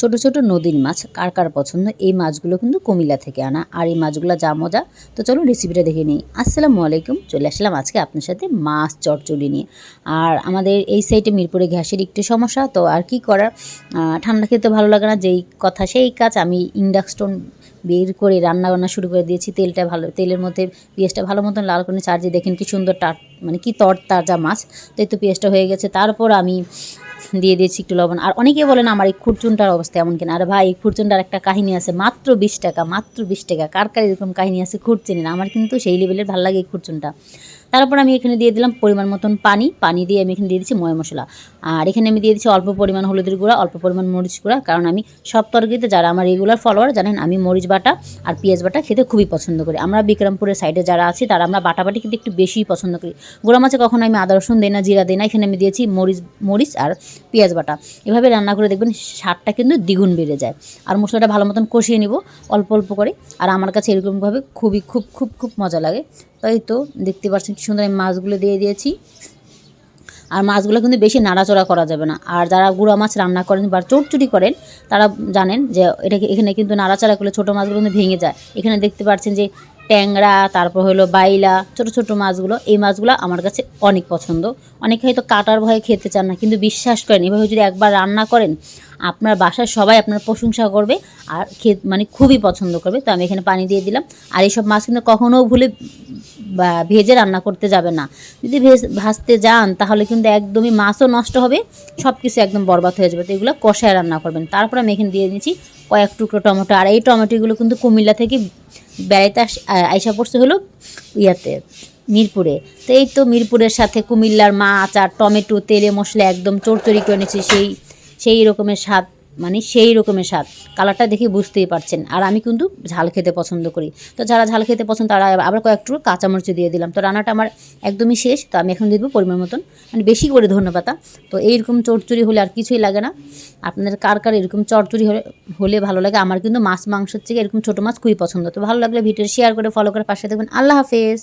ছোট ছোট নদীর মাছ, কার কার পছন্দ? এই মাছগুলো কিন্তু কুমিল্লা থেকে আনা। আর এই মাছগুলো যা মজা, তো চলো রেসিপিটা দেখে নিই। আসসালামু আলাইকুম, চলে আসলাম আজকে আপনার সাথে মাছ চটচড়ি নিয়ে। আর আমাদের এই সাইডে মিরপুরে গ্যাসের একটু সমস্যা, তো আর কি করার? ঠান্ডা খেতে ভালো লাগে না, যেই কথা সেই কাজ। আমি ইন্ডাকশন বের করে রান্না বান্না শুরু করে দিয়েছি, তেলটা ভালো, তেলের মধ্যে পেঁয়াজটা ভালো মতন লাল করে চার্জে দেখেন কি সুন্দর টাট মানে কি তর তাজা মাছ। তো এই তো পেঁয়াজটা হয়ে গেছে। তারপর আমি দিয়ে দিয়েছি একটু লবণ। আর অনেকে বলেন, আমার এই খুরচুনটার অবস্থা এমন কিনা? আর ভাই, এই খুরচুনটার একটা কাহিনী আছে, মাত্র বিশ টাকা, মাত্র বিশ টাকা। কার কার এরকম কাহিনী আছে খুরচুনি না। আমার কিন্তু সেই লেভেলের ভালো লাগে এই খুরচুনটা। তারপর আমি এখানে দিয়ে দিলাম পরিমাণ মতন পানি। পানি দিয়ে আমি এখানে দিয়ে দিচ্ছি ময় মশলা। আর এখানে আমি দিয়ে দিচ্ছি অল্প পরিমাণ হলুদের গুঁড়া, অল্প পরিমাণ মরিচ গুঁড়া, কারণ আমি সব তরকারিতে যারা আমার রেগুলার ফলোয়ার জানেন আমি মরিচ বাটা আর পেঁয়াজ বাটা খেতে খুবই পছন্দ করি। আমরা বিক্রমপুরের সাইডে যারা আছি, তারা আমরা বাটাবাটি কিন্তু একটু বেশিই পছন্দ করি। গুঁড়া মাছে কখনো আমি আদা, রসুন দিই না, জিরা দিই না, এখানে আমি দিয়েছি মরিচ মরিচ আর পেঁয়াজ বাটা। এভাবে রান্না করে দেখবেন স্বাদটা কিন্তু দ্বিগুণ বেড়ে যায়। আর মশলাটা ভালো মতন কষিয়ে নিব অল্প অল্প করে। আর আমার কাছে এরকমভাবে খুবই, খুব খুব খুব মজা লাগে। তাই তো, দেখতে পাচ্ছেন কি সুন্দর আমি মাছগুলো দিয়ে দিয়েছি। আর মাছগুলো কিন্তু বেশি নাড়াচড়া করা যাবে না। আর যারা গুঁড়া মাছ রান্না করেন বা চটচুটি করেন, তারা জানেন যে এটাকে এখানে কিন্তু নাড়াচাড়া করলে ছোটো মাছগুলো কিন্তু ভেঙে যায়। এখানে দেখতে পাচ্ছেন যে ট্যাংরা, তারপর হলো বাইলা, ছোট ছোট মাছগুলো, এই মাছগুলো আমার কাছে অনেক পছন্দ। অনেকে হয়তো কাটার ভয়ে খেতে চান না, কিন্তু বিশ্বাস করেন, এভাবে যদি একবার রান্না করেন আপনার বাসার সবাই আপনার প্রশংসা করবে আর খেত মানে খুবই পছন্দ করবে। তো আমি এখানে পানি দিয়ে দিলাম। আর এইসব মাছ কিন্তু কখনও ভুলে ভেজে রান্না করতে যাবে না। যদি ভেজ ভাজতে যান, তাহলে কিন্তু একদমই মাছও নষ্ট হবে সব কিছু একদম বরবাদ হয়ে যাবে। তো এগুলো কষায় রান্না করবেন। তারপর আমি এখানে দিয়ে দিয়েছি কয়েক টুকরো টমেটো। আর এই টমেটোগুলো কিন্তু কুমিল্লা থেকে বেড়াইতে আইসা পড়ছে হলো ইয়াতে, মিরপুরে। তো এই তো মিরপুরের সাথে কুমিল্লার মাছ আর টমেটো, তেলে মশলা একদম চড়চড়ি করে নিয়েছি সেই সেই রকমের স্বাদ মানে সেই রকমের স্বাদ। কালারটা দেখে বুঝতেই পারছেন। আর আমি কিন্তু ঝাল খেতে পছন্দ করি। তো যারা ঝাল খেতে পছন্দ, তারা আবার কয়েকটু কাঁচামরিচ দিয়ে দিলাম। তো রান্নাটা আমার একদমই শেষ। তো আমি এখন দিয়ে দেবো পরিমাণ মতন। মানে বেশি করে ধন্যপাতা। তো এইরকম চটচড়ি হলে আর কিছুই লাগে না। আপনাদের কার কার এরকম চটচড়ি হলে হলে ভালো লাগে, আমার কিন্তু মাছ মাংসের থেকে এরকম ছোটো মাছ খুবই পছন্দ। তো ভালো লাগলে ভিডিও শেয়ার করে ফলো করে পাশে দেখবেন আল্লাহ হাফেজ।